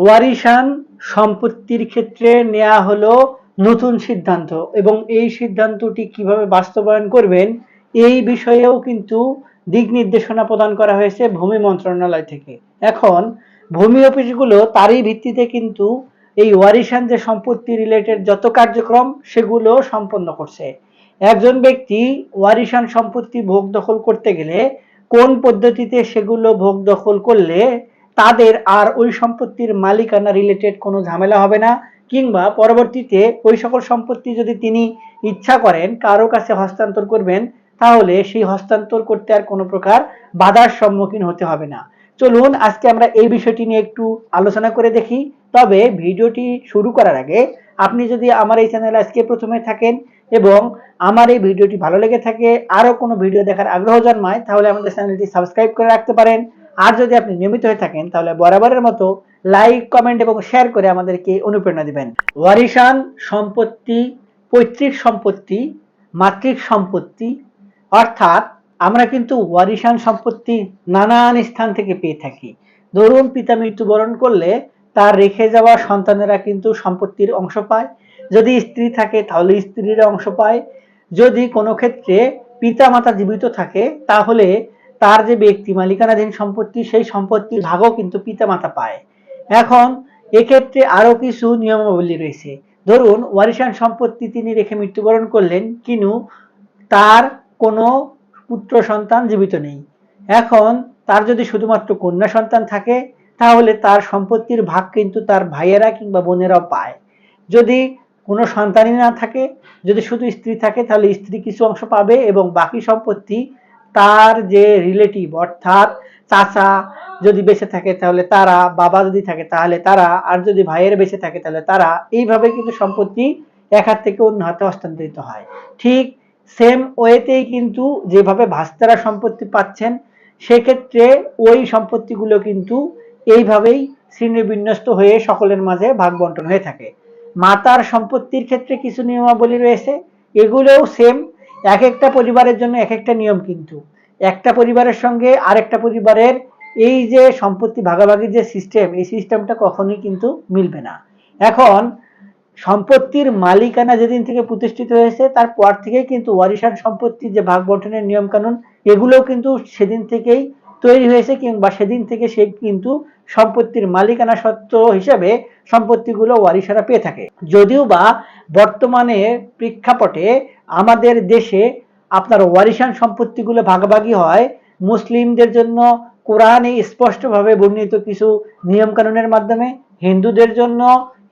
ওয়ারিশান সম্পত্তির ক্ষেত্রে নেওয়া হলো নতুন সিদ্ধান্ত এবং এই সিদ্ধান্তটি কীভাবে বাস্তবায়ন করবেন এই বিষয়েও কিন্তু দিক নির্দেশনা প্রদান করা হয়েছে ভূমি মন্ত্রণালয় থেকে। এখন ভূমি অফিসগুলো তারই ভিত্তিতে কিন্তু এই ওয়ারিশান যে সম্পত্তি রিলেটেড যত কার্যক্রম সেগুলো সম্পন্ন করছে। একজন ব্যক্তি ওয়ারিশান সম্পত্তি ভোগ দখল করতে গেলে কোন পদ্ধতিতে সেগুলো ভোগ দখল করলে তাদের আর ওই সম্পত্তির মালিকানা রিলেটেড কোনো ঝামেলা হবে না, কিংবা পরবর্তীতে ওই সকল সম্পত্তি যদি তিনি ইচ্ছা করেন, কারও কাছে হস্তান্তর করবেন, তাহলে সেই হস্তান্তর করতে আর কোনো প্রকার বাধার সম্মুখীন হতে হবে না। চলুন আজকে আমরা এই বিষয়টি নিয়ে একটু আলোচনা করে দেখি। তবে ভিডিওটি শুরু করার আগে আপনি যদি আমার এই চ্যানেলে আজকে প্রথমে থাকেন এবং আমার এই ভিডিওটি ভালো লেগে থাকে, আরও কোনো ভিডিও দেখার আগ্রহ জন্মায়, তাহলে আমাদের চ্যানেলটি সাবস্ক্রাইব করে রাখতে পারেন। আর যদি আপনি নিয়মিত হয়ে থাকেন, তাহলে বরাবরের মতো লাইক কমেন্ট এবং শেয়ার করে আমাদেরকে অনুপ্রেরণা দিবেন। ওয়ারিশান সম্পত্তি, পৈতৃক সম্পত্তি, মাতৃক সম্পত্তি, অর্থাৎ আমরা কিন্তু ওয়ারিশান সম্পত্তি নানান স্থান থেকে পেয়ে থাকি। ধরুন, পিতা মৃত্যুবরণ করলে তার রেখে যাওয়া সন্তানেরা কিন্তু সম্পত্তির অংশ পায়। যদি স্ত্রী থাকে, তাহলে স্ত্রীর অংশ পায়। যদি কোনো ক্ষেত্রে পিতা মাতা জীবিত থাকে, তাহলে তার যে ব্যক্তি মালিকানাধীন সম্পত্তি, সেই সম্পত্তির ভাগও কিন্তু পিতা মাতা পায়। এখন এক্ষেত্রে আরও কিছু নিয়মাবলী রয়েছে। ধরুন, ওয়ারিশান সম্পত্তি তিনি রেখে মৃত্যুবরণ করলেন কিন্তু তার কোনো পুত্র সন্তান জীবিত নেই। এখন তার যদি শুধুমাত্র কন্যা সন্তান থাকে, তাহলে তার সম্পত্তির ভাগ কিন্তু তার ভাইয়েরা কিংবা বোনেরাও পায়। যদি কোনো সন্তানই না থাকে, যদি শুধু স্ত্রী থাকে, তাহলে স্ত্রী কিছু অংশ পাবে এবং বাকি সম্পত্তি তার যে রিলেটিভ অর্থাৎ চাচা যদি বেঁচে থাকে তাহলে তারা, বাবা যদি থাকে তাহলে তারা, আর যদি ভাইয়ের বেঁচে থাকে তাহলে তারা, এইভাবে কিন্তু সম্পত্তি এক হাত থেকে অন্য হাতে হস্তান্তরিত হয়। ঠিক সেম ওয়েতেই কিন্তু যেভাবে ভাস্তারা সম্পত্তি পাচ্ছেন, সেক্ষেত্রে ওই সম্পত্তিগুলো কিন্তু এইভাবেই শ্রেণীবিন্যস্ত হয়ে সকলের মাঝে ভাগ বন্টন হয়ে থাকে। মাতার সম্পত্তির ক্ষেত্রে কিছু নিয়মাবলী রয়েছে, এগুলোও সেম এক একটা পরিবারের জন্য এক একটা নিয়ম কিন্তু। একটা পরিবারের সঙ্গে আরেকটা পরিবারের এই যে সম্পত্তি ভাগাভাগির যে সিস্টেম এই সিস্টেমটা কখনোই কিন্তু মিলবে না। এখন সম্পত্তির মালিকানা যেদিন থেকে প্রতিষ্ঠিত হয়েছে, তারপর থেকেই কিন্তু ওয়ারিশান সম্পত্তির যে ভাগ বন্টনের নিয়ম কানুন এগুলোও কিন্তু সেদিন থেকেই তৈরি হয়েছে কিংবা সেদিন থেকে সে কিন্তু সম্পত্তির মালিকানা সত্ত্ব হিসাবে সম্পত্তিগুলো ওয়ারিশারা পেয়ে থাকে। যদিও বা বর্তমানে প্রেক্ষাপটে আমাদের দেশে আপনার ওয়ারিশান সম্পত্তিগুলো ভাগাভাগি হয়। মুসলিমদের জন্য কোরআনে স্পষ্টভাবে বর্ণিত কিছু নিয়ম কানুনের মাধ্যমে, হিন্দুদের জন্য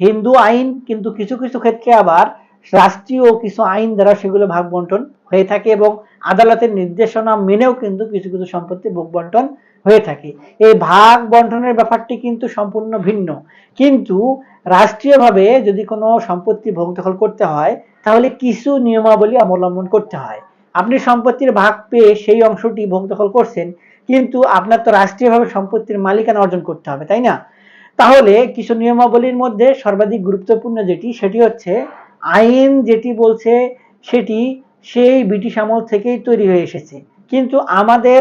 হিন্দু আইন, কিন্তু কিছু কিছু ক্ষেত্রে আবার রাষ্ট্রীয় কিছু আইন দ্বারা সেগুলো ভাগ বন্টন হয়ে থাকে এবং আদালতের নির্দেশনা মেনেও কিন্তু কিছু কিছু সম্পত্তি ভোগ বন্টন হয়ে থাকে। এই ভাগ বন্টনের ব্যাপারটি কিন্তু সম্পূর্ণ ভিন্ন। কিন্তু রাষ্ট্রীয়ভাবে যদি কোনো সম্পত্তি ভোগ দখল করতে হয়, তাহলে কিছু নিয়মাবলী অবলম্বন করতে হয়। আপনি সম্পত্তির ভাগ পেয়ে সেই অংশটি ভোগ দখল করছেন, কিন্তু আপনার তো রাষ্ট্রীয়ভাবে সম্পত্তির মালিকানা অর্জন করতে হবে, তাই না? তাহলে কিছু নিয়মাবলীর মধ্যে সর্বাধিক গুরুত্বপূর্ণ যেটি, সেটি হচ্ছে আইন যেটি বলছে, সেটি সেই ব্রিটিশ আমল থেকেই তৈরি হয়ে এসেছে। কিন্তু আমাদের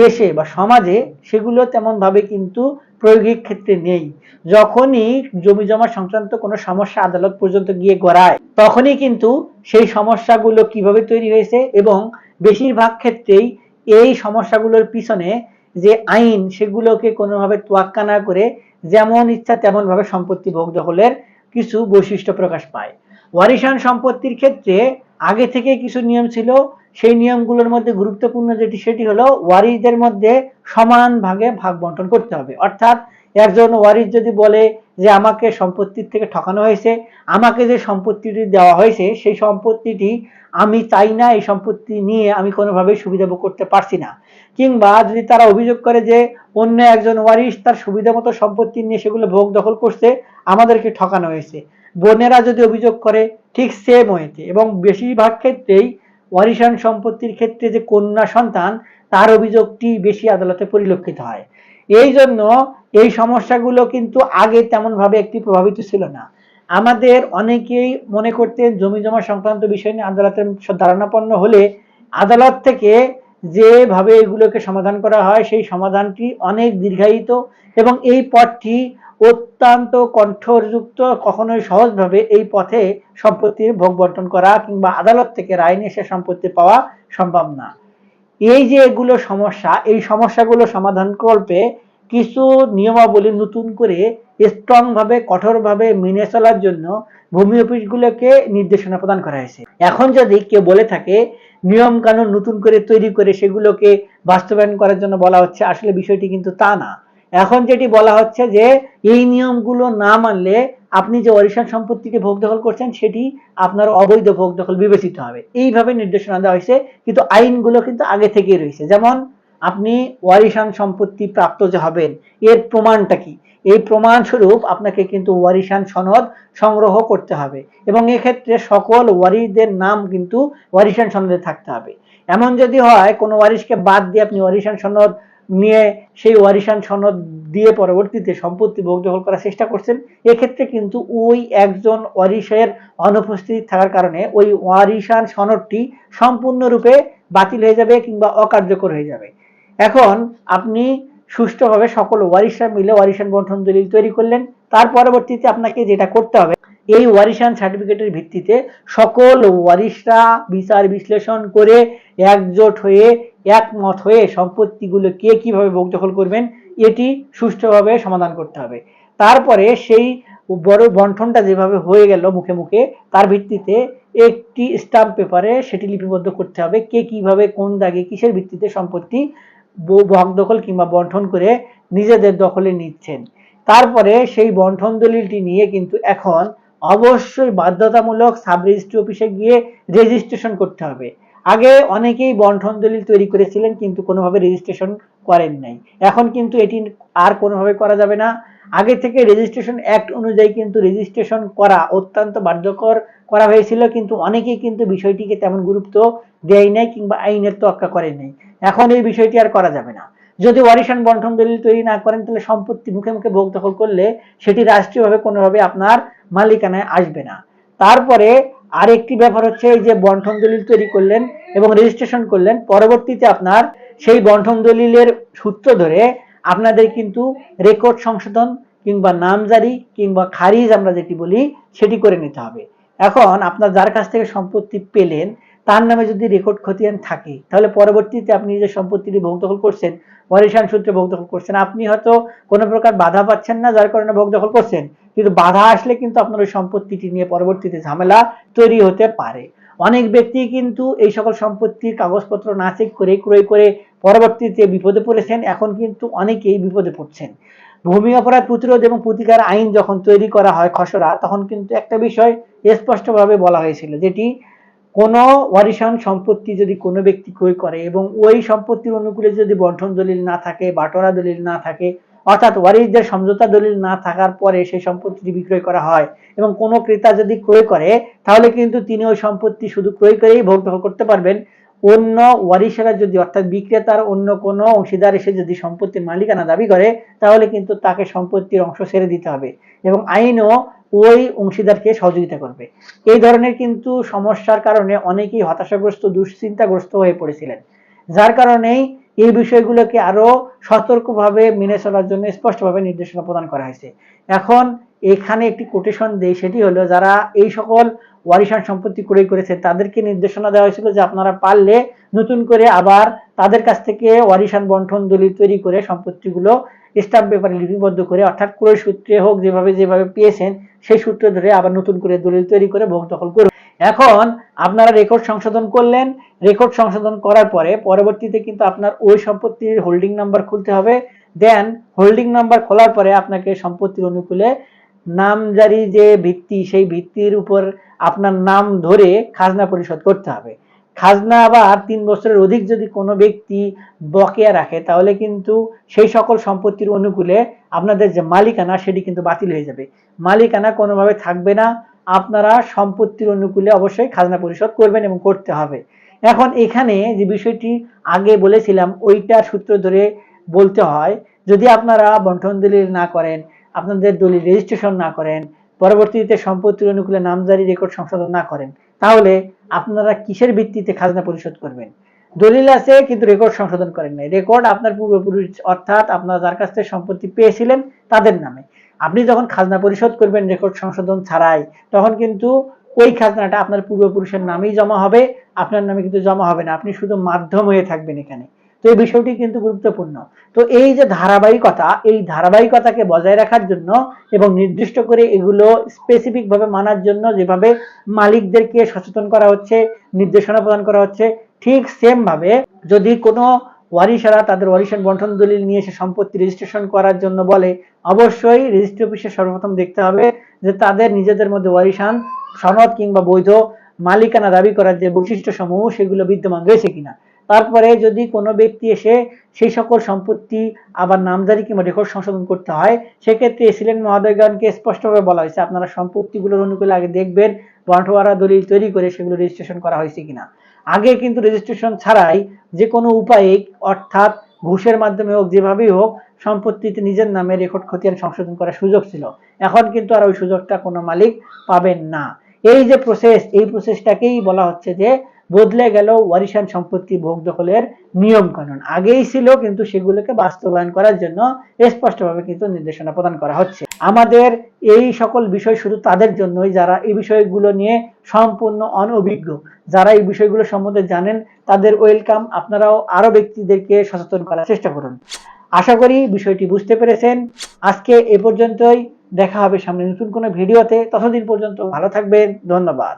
দেশে বা সমাজে সেগুলো তেমনভাবে কিন্তু প্রয়োগিক ক্ষেত্রে নেই। যখনই জমি জমা সংক্রান্ত কোনো সমস্যা আদালত পর্যন্ত গিয়ে গড়ায়, তখনই কিন্তু সেই সমস্যাগুলো কীভাবে তৈরি হয়েছে এবং বেশিরভাগ ক্ষেত্রেই এই সমস্যাগুলোর পিছনে যে আইন সেগুলোকে কোনোভাবে তোয়াক্কা না করে যেমন ইচ্ছা তেমন ভাবে সম্পত্তি ভোগ দখলের কিছু বৈশিষ্ট্য প্রকাশ পায়। ওয়ারিশান সম্পত্তির ক্ষেত্রে আগে থেকে কিছু নিয়ম ছিল সেই নিয়মগুলোর মধ্যে গুরুত্বপূর্ণ যেটি সেটি হলো ওয়ারিসদের মধ্যে সমান ভাগে ভাগ বন্টন করতে হবে। অর্থাৎ একজন ওয়ারিস যদি বলে যে আমাকে সম্পত্তির থেকে ঠকানো হয়েছে, আমাকে যে সম্পত্তিটি দেওয়া হয়েছে, সেই সম্পত্তিটি আমি চাই না, এই সম্পত্তি নিয়ে আমি কোনোভাবেই সুবিধা ভোগ করতে পারছি না। কিংবা যদি তারা অভিযোগ করে যে অন্য একজন ওয়ারিস তার সুবিধা মতো সম্পত্তি নিয়ে সেগুলো ভোগ দখল করছে, আমাদেরকে ঠকানো হয়েছে। বোনেরা যদি অভিযোগ করে, ঠিক সেম হয়েছে এবং বেশিরভাগ ক্ষেত্রেই ওয়ারিশান সম্পত্তির ক্ষেত্রে যে কন্যা সন্তান, তার অভিযোগটি বেশি আদালতে পরিলক্ষিত হয়। এই জন্য এই সমস্যাগুলো কিন্তু আগে তেমনভাবে একটি প্রভাবিত ছিল না। আমাদের অনেকেই মনে করতেন, জমি জমা সংক্রান্ত বিষয় নিয়ে আদালতের ধারণাপন্ন হলে আদালত থেকে যেভাবে এগুলোকে সমাধান করা হয়, সেই সমাধানটি অনেক দীর্ঘায়িত এবং এই পথটি অত্যন্ত কণ্ঠযুক্ত, কখনোই সহজভাবে এই পথে সম্পত্তির ভোগ বন্টন করা কিংবা আদালত থেকে রায় নিয়ে সে সম্পত্তি পাওয়া সম্ভব না। এই যে এগুলো সমস্যা, এই সমস্যাগুলো সমাধান করবে কিছু নিয়মাবলী নতুন করে স্ট্রং ভাবে কঠোরভাবে মেনে চলার জন্য ভূমি অফিসগুলোকে নির্দেশনা প্রদান করা হয়েছে। এখন যদি কেউ বলে থাকে নিয়ম কানুন নতুন করে তৈরি করে সেগুলোকে বাস্তবায়ন করার জন্য বলা হচ্ছে, আসলে বিষয়টি কিন্তু তা না। এখন যেটি বলা হচ্ছে যে, এই নিয়মগুলো না মানলে আপনি যে ওয়ারিশান সম্পত্তিকে ভোগ দখল করছেন, সেটি আপনার অবৈধ ভোগ দখল বিবেচিত হবে। এইভাবে নির্দেশনা দেওয়া হয়েছে, কিন্তু আইনগুলো কিন্তু আগে থেকেই রয়েছে। যেমন, আপনি ওয়ারিশান সম্পত্তি প্রাপ্ত যে হবেন, এর প্রমাণটা কি? এই প্রমাণ স্বরূপ আপনাকে কিন্তু ওয়ারিশান সনদ সংগ্রহ করতে হবে এবং এক্ষেত্রে সকল ওয়ারিশদের নাম কিন্তু ওয়ারিশান সনদে থাকতে হবে। এমন যদি হয়, কোনো ওয়ারিশকে বাদ দিয়ে আপনি ওয়ারিশান সনদ নিয়ে সেই ওয়ারিশান সনদ দিয়ে পরবর্তীতে সম্পত্তি ভোগ দখল করার চেষ্টা করছেন। এক্ষেত্রে কিন্তু ওই একজন ওয়ারিশের অনুপস্থিতি থাকার কারণে ওই ওয়ারিশান সনদটি সম্পূর্ণরূপে বাতিল হয়ে যাবে কিংবা অকার্যকর হয়ে যাবে। এখন আপনি সুষ্ঠুভাবে সকল ওয়ারিশরা মিলে ওয়ারিশান বন্টন দলিল তৈরি করলেন। তার পরবর্তীতে আপনাকে যেটা করতে হবে, এই ওয়ারিশান সার্টিফিকেটের ভিত্তিতে সকল ওয়ারিশরা বিচার বিশ্লেষণ করে একজোট হয়ে একমত হয়ে সম্পত্তিগুলো কে কীভাবে ভোগ দখল করবেন, এটি সুষ্ঠুভাবে সমাধান করতে হবে। তারপরে সেই বড় বন্টনটা যেভাবে হয়ে গেল মুখে মুখে, তার ভিত্তিতে একটি স্টাম্প পেপারে সেটি লিপিবদ্ধ করতে হবে, কে কীভাবে, কোন দাগে কিসের ভিত্তিতে সম্পত্তি ভাগ দখল কিংবা বন্টন করে নিজেদের দখলে নিচ্ছেন। তারপরে সেই বন্টন দলিলটি নিয়ে কিন্তু এখন অবশ্যই বাধ্যতামূলক সাব রেজিস্ট্রি অফিসে গিয়ে রেজিস্ট্রেশন করতে হবে। আগে অনেকেই বন্টন দলিল তৈরি করেছিলেন, কিন্তু কোনোভাবে রেজিস্ট্রেশন করেন নাই। এখন কিন্তু এটি আর কোনোভাবে করা যাবে না। আগে থেকে রেজিস্ট্রেশন অ্যাক্ট অনুযায়ী কিন্তু রেজিস্ট্রেশন করা অত্যন্ত বাধ্যকর করা হয়েছিল, কিন্তু অনেকেই কিন্তু বিষয়টিকে তেমন গুরুত্ব দেয় নাই কিংবা আইনের তোয়াক্কা করেন নাই। এখন এই বিষয়টি আর করা যাবে না। যদি ওয়ারিশান বন্টন দলিল তৈরি না করেন, তাহলে সম্পত্তি মুখে মুখে ভোগ দখল করলে সেটি রাষ্ট্রীয়ভাবে কোনোভাবে আপনার মালিকানায় আসবে না। তারপরে আরেকটি ব্যাপার হচ্ছে এই যে বন্টন দলিল তৈরি করলেন এবং রেজিস্ট্রেশন করলেন, পরবর্তীতে আপনার সেই বন্টন দলিলের সূত্র ধরে আপনাদের কিন্তু রেকর্ড সংশোধন কিংবা নামজারি কিংবা খারিজ আমরা যেটি বলি, সেটি করে নিতে হবে। এখন আপনার যার কাছ থেকে সম্পত্তি পেলেন, তার নামে যদি রেকর্ড খতিয়ান থাকে, তাহলে পরবর্তীতে আপনি যে সম্পত্তিটি ভোগ দখল করছেন ওয়ারিশান সূত্রে ভোগ দখল করছেন, আপনি হয়তো কোনো প্রকার বাধা পাচ্ছেন না, যার কারণে ভোগ দখল করছেন। কিন্তু বাধা আসলে কিন্তু আপনার ওই সম্পত্তিটি নিয়ে পরবর্তীতে ঝামেলা তৈরি হতে পারে। অনেক ব্যক্তি কিন্তু এই সকল সম্পত্তির কাগজপত্র না চেক করে ক্রয় করে পরবর্তীতে বিপদে পড়েছেন, এখন কিন্তু অনেকেই বিপদে পড়ছেন। ভূমি অপরাধ প্রতিরোধ এবং প্রতিকার আইন যখন তৈরি করা হয় খসড়া, তখন কিন্তু একটা বিষয় স্পষ্টভাবে বলা হয়েছিল যেটি কোনো ওয়ারিশান সম্পত্তি যদি কোনো ব্যক্তি ক্রয় করে এবং ওই সম্পত্তির অনুকূলে যদি বন্টন দলিল না থাকে, বাটোয়ারা দলিল না থাকে অর্থাৎ ওয়ারিশদের সমঝোতা দলিল না থাকার পরে সেই সম্পত্তিটি বিক্রয় করা হয় এবং কোনো ক্রেতা যদি ক্রয় করে, তাহলে কিন্তু তিনি ওই সম্পত্তি শুধু ক্রয় করেই ভোগ করতে পারবেন। অন্য ওয়ারিশেরা যদি, অর্থাৎ বিক্রেতার অন্য কোনো অংশীদার এসে যদি সম্পত্তির মালিকানা দাবি করে, তাহলে কিন্তু তাকে সম্পত্তির অংশ ছেড়ে দিতে হবে এবং আইনও ওই অংশীদারকে সহযোগিতা করবে। এই ধরনের কিন্তু সমস্যার কারণে অনেকেই হতাশাগ্রস্ত, দুশ্চিন্তাগ্রস্ত হয়ে পড়েছিলেন। যার কারণেই এই বিষয়গুলোকে আরও সতর্কভাবে মেনে চলার জন্য স্পষ্টভাবে নির্দেশনা প্রদান করা হয়েছে। এখন এখানে একটি কোটেশন দেই, সেটি হলো, যারা এই সকল ওয়ারিশান সম্পত্তি ক্রয় করেছে, তাদেরকে নির্দেশনা দেওয়া হয়েছিল যে আপনারা পারলে নতুন করে আবার তাদের কাছ থেকে ওয়ারিশান বন্টন দলিল তৈরি করে সম্পত্তিগুলো স্টাম্প পেপারে লিপিবদ্ধ করে, অর্থাৎ ক্রয় সূত্রে হোক, যেভাবে যেভাবে পেয়েছেন, সেই সূত্র ধরে আবার নতুন করে দলিল তৈরি করে ভোগ দখল করুন। এখন আপনারা রেকর্ড সংশোধন করলেন। রেকর্ড সংশোধন করার পরে পরবর্তীতে কিন্তু আপনার ওই সম্পত্তির হোল্ডিং নাম্বার খুলতে হবে। দেন হোল্ডিং নাম্বার খোলার পরে আপনাকে সম্পত্তির অনুকূলে নামজারি যে ভিত্তি, সেই ভিত্তির উপর আপনার নাম ধরে খাজনা পরিশোধ করতে হবে। খাজনা আবার তিন বছরের অধিক যদি কোনো ব্যক্তি বকেয়া রাখে, তাহলে কিন্তু সেই সকল সম্পত্তির অনুকূলে আপনাদের যে মালিকানা, সেটি কিন্তু বাতিল হয়ে যাবে। মালিকানা কোনোভাবে থাকবে না। আপনারা সম্পত্তির অনুকূলে অবশ্যই খাজনা পরিশোধ করবেন এবং করতে হবে। এখন এখানে যে বিষয়টি আগে বলেছিলাম, ওইটার সূত্র ধরে বলতে হয়, যদি আপনারা বন্টন দলিল না করেন, আপনাদের দলিল রেজিস্ট্রেশন না করেন, পরবর্তীতে সম্পত্তির অনুকূলে নামজারি রেকর্ড সংশোধন না করেন, তাহলে আপনারা কিসের ভিত্তিতে খাজনা পরিশোধ করবেন? দলিল আছে, কিন্তু রেকর্ড সংশোধন করেন নাই। রেকর্ড আপনার পূর্বপুরুষ, অর্থাৎ আপনারা যার কাছ থেকে সম্পত্তি পেয়েছিলেন, তাদের নামে। আপনি যখন খাজনা পরিশোধ করবেন রেকর্ড সংশোধন ছাড়াই, তখন কিন্তু ওই খাজনাটা আপনার পূর্বপুরুষের নামেই জমা হবে, আপনার নামে কিন্তু জমা হবে না। আপনি শুধু মাধ্যম হয়ে থাকবেন এখানে। তো এই বিষয়টি কিন্তু গুরুত্বপূর্ণ। তো এই যে ধারাবাহিকতা, এই ধারাবাহিকতাকে বজায় রাখার জন্য এবং নির্দিষ্ট করে এগুলো স্পেসিফিক ভাবে মানার জন্য যেভাবে মালিকদেরকে সচেতন করা হচ্ছে, নির্দেশনা প্রদান করা হচ্ছে, ঠিক সেম ভাবে যদি কোনো ওয়ারিশারা তাদের ওয়ারিশান বন্টন দলিল নিয়ে এসে সম্পত্তি রেজিস্ট্রেশন করার জন্য বলে। অবশ্যই রেজিস্ট্রি অফিসে সর্বপ্রথম দেখতে হবে যে তাদের নিজেদের মধ্যে ওয়ারিশান সনদ কিংবা বৈধ মালিকানা দাবি করার যে বৈশিষ্ট্য সমূহ সেগুলো বিদ্যমান রয়েছে কিনা। তারপরে যদি কোনো ব্যক্তি এসে সেই সকল সম্পত্তি আবার নামজারি কিংবা রেকর্ড সংশোধন করতে হয়, সেক্ষেত্রে এসিলেন মহোদয়গণকে স্পষ্টভাবে বলা হয়েছে, আপনারা সম্পত্তিগুলোর অনুকূলে আগে দেখবেন বাঁটোয়ারা দলিল তৈরি করে সেগুলো রেজিস্ট্রেশন করা হয়েছে কিনা। আগে কিন্তু রেজিস্ট্রেশন ছাড়াই যে কোনো উপায়ে অর্থাৎ ঘুষের মাধ্যমে হোক, যেভাবেই হোক সম্পত্তিতে নিজের নামে রেকর্ড খতিয়ান সংশোধন করার সুযোগ ছিল। এখন কিন্তু আর ওই সুযোগটা কোনো মালিক পাবেন না। এই যে প্রসেস এই প্রসেসটাকেই বলা হচ্ছে যে বদলে গেল ওয়ারিশান সম্পত্তি ভোগ দখলের নিয়ম কানুন আগেই ছিল, কিন্তু সেগুলোকে বাস্তবায়ন করার জন্য স্পষ্টভাবে কিন্তু নির্দেশনা প্রদান করা হচ্ছে। আমাদের এই সকল বিষয় শুধু তাদের জন্যই, যারা এই বিষয়গুলো নিয়ে সম্পূর্ণ অনভিজ্ঞ, যারা এই বিষয়গুলো সম্বন্ধে জানেন, তাদের ওয়েলকাম। আপনারাও আরও ব্যক্তিদেরকে সচেতন করার চেষ্টা করুন। আশা করি বিষয়টি বুঝতে পেরেছেন। আজকে এ পর্যন্তই। দেখা হবে সামনে নতুন কোনো ভিডিওতে। ততদিন পর্যন্ত ভালো থাকবেন। ধন্যবাদ।